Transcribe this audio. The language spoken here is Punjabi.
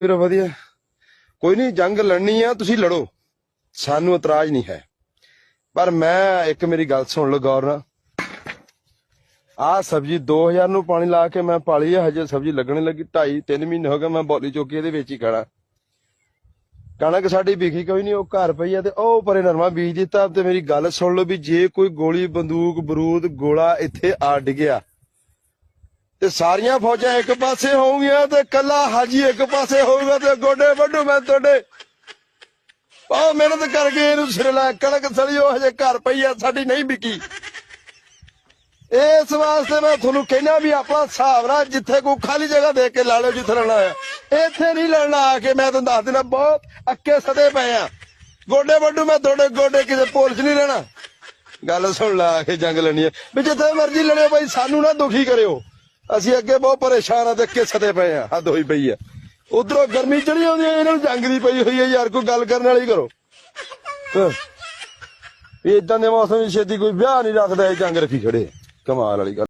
ਫਿਰ ਵਧੀਆ। ਕੋਈ ਨਹੀਂ ਜੰਗ ਲੜਨੀ ਆ, ਤੁਸੀਂ ਲੜੋ। ਸਾਨੂੰ ਇਤਰਾਜ਼ ਨਹੀਂ ਹੈ। ਪਰ ਮੈਂ ਇੱਕ ਮੇਰੀ ਗੱਲ ਸੁਣ ਲਓ, ਗੌਰ ਨਾਲ। ਆਹ ਸਬਜ਼ੀ 2000 ਨੂੰ ਪਾਣੀ ਲਾ ਕੇ ਮੈਂ ਪਾਲੀ ਆ, ਹਜੇ ਸਬਜ਼ੀ ਲੱਗਣੇ ਲੱਗੀ। 2.5 3 ਮਹੀਨੇ ਹੋ ਗਏ ਮੈਂ ਬੋਲੀ ਚੋਕੀ ਇਹਦੇ ਵਿੱਚ ਹੀ ਖੜਾ ਕਣਕ ਸਾਡੀ ਵਿਖੀ ਕੋਈ ਨਹੀਂ ਉਹ ਘਰ ਪਈ ਆ ਤੇ ਉਹ ਪਰੇ ਨਰਮਾ ਬੀਜ ਦਿੱਤਾ। ਤੇ ਮੇਰੀ ਗੱਲ ਸੁਣ ਲਓ ਵੀ ਜੇ ਕੋਈ ਗੋਲੀ, ਬੰਦੂਕ, ਬਰੂਦ, ਗੋਲਾ ਇੱਥੇ ਆ ਡਿੱਗਿਆ ਤੇ ਸਾਰੀਆਂ ਫੌਜਾਂ ਇੱਕ ਪਾਸੇ ਹੋਊਗੀਆਂ ਤੇ ਕੱਲਾ ਹਾਜੀ ਇੱਕ ਪਾਸੇ ਹੋਊਗਾ ਤੇ ਗੋਡੇ ਵੱਢੂ ਮੈਂ ਤੁਹਾਡੇ। ਆਹ ਮਿਹਨਤ ਕਰਕੇ ਇਹਨੂੰ ਸਿਰ ਲਾ ਕਣਕ ਉਹ ਹਜੇ ਘਰ ਪਈ ਆ, ਸਾਡੀ ਨਹੀਂ ਵਿਕੀ। ਇਸ ਵਾਸਤੇ ਮੈਂ ਤੁਹਾਨੂੰ ਕਹਿਣਾ ਵੀ ਆਪਣਾ ਹਿਸਾਬ ਨਾਲ ਜਿੱਥੇ ਕੋਈ ਖਾਲੀ ਜਗ੍ਹਾ ਦੇ ਕੇ ਲਾ ਲਓ, ਜਿੱਥੇ ਲੈਣਾ ਆ ਇੱਥੇ ਨਹੀਂ ਲੈਣਾ ਆ ਕੇ ਮੈਂ ਤੁਹਾਨੂੰ ਦੱਸ ਦਿੰਦਾ, ਬਹੁਤ ਅੱਕੇ ਸਦੇ ਪਏ ਆ। ਗੋਡੇ ਵੱਡੂ ਮੈਂ ਤੁਹਾਡੇ ਗੋਡੇ ਕਿਸੇ ਪੁਲਿਸ ਨਹੀਂ ਲੈਣਾ। ਗੱਲ ਸੁਣ ਲਾ ਕੇ ਜੰਗ ਲੈਣੀ ਹੈ ਵੀ ਜਿੱਥੇ ਮਰਜ਼ੀ ਲੜਿਓ ਬਾਈ ਸਾਨੂੰ ਨਾ ਦੁਖੀ ਕਰਿਓ। ਅਸੀਂ ਅੱਗੇ ਬਹੁਤ ਪਰੇਸ਼ਾਨ ਆ ਤੇ ਅੱਕੇ ਸਦੇ ਪਏ ਆ, ਹੱਦ ਹੋਈ ਪਈ ਆ। ਉਧਰੋਂ ਗਰਮੀ ਚੜੀ ਆਉਂਦੀ ਆ, ਇਹਨਾਂ ਨੂੰ ਜੰਗ ਦੀ ਪਈ ਹੋਈ ਆ, ਯਾਰ ਕੋਈ ਗੱਲ ਕਰਨ ਵਾਲੀ ਕਰੋ। ਵੀ ਇਦਾਂ ਦੇ ਮੌਸਮ ਵਿੱਚ ਛੇਤੀ ਕੋਈ ਵਿਆਹ ਨਹੀਂ ਰੱਖਦਾ, ਇਹ ਜੰਗ ਰੱਖੀ ਖੜੇ ਕਮਾਲ ਵਾਲੀ ਗੱਲ।